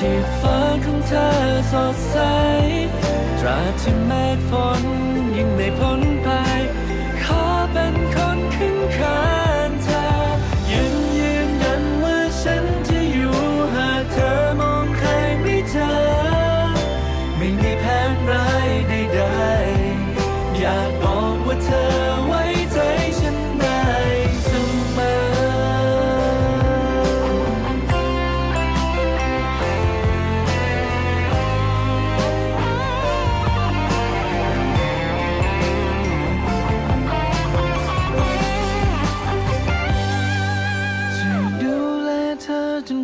ที่ฟ้าของเธอสดใส ตราที่เมฆฝนยังไม่พ้น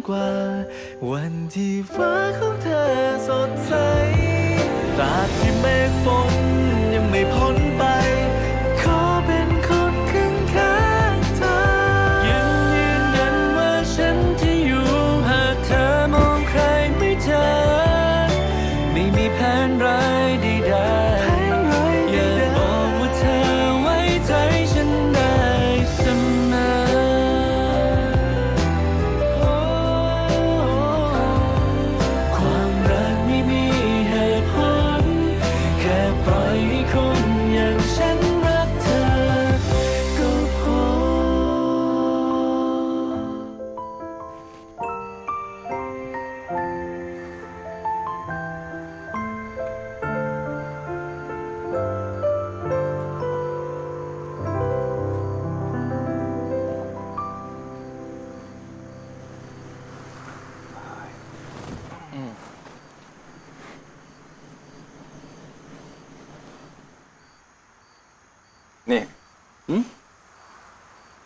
กว่า วันที่ฟ้าของเธอสดใสตราบที่เมฆฝนยังไม่พ้น คน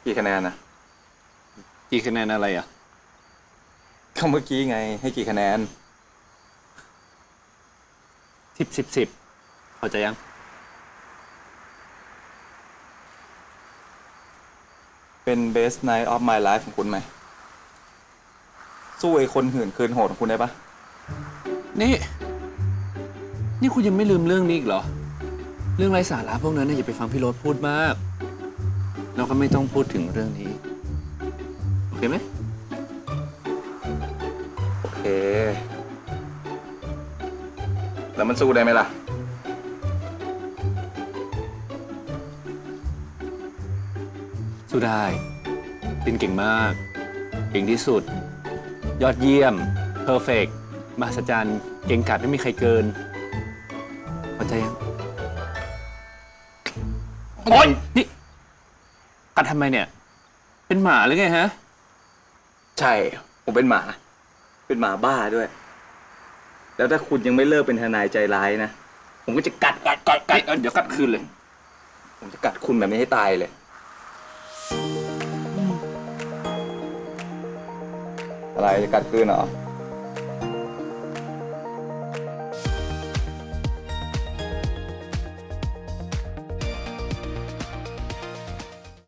กี่คะแนนนะกี่คะแนนอะไรอะก็เมื่อกี้ไง ให้กี่คะแนนสิบสิบสิบพอใจยัง เป็น best night of my life ของคุณไหม สู้ไอ้คนหื่นคืนโหดของคุณได้ปะนี่ นี่คุณยังไม่ลืมเรื่องนี้อีกเหรอ เรื่องไร้สาระพวกนั้นนะอย่าไปฟังพี่โรถพูดมาก แล้วก็ไม่ต้องพูดถึงเรื่องนี้ โอเคไหมโอเค แล้วมันสู้ได้ไหมล่ะ สู้ได้ตินเก่งมาก เก่งที่สุด ยอดเยี่ยม เพอร์เฟกมหัศจรรย์ เก่งกาจไม่มีใครเกินพอใจยัง โอ๊ยนี่ กัดทำไมเนี่ย เป็นหมาหรือไงฮะ ใช่ ผมเป็นหมา เป็นหมาบ้าด้วย แล้วถ้าคุณยังไม่เลิกเป็นทนายใจร้ายนะ ผมก็จะกัดกัดกัดกัดเอ้ยเดี๋ยวกัดคืนเลย ผมจะกัดคุณแบบนี้ให้ตายเลย อะไรจะกัดคืนเหรอ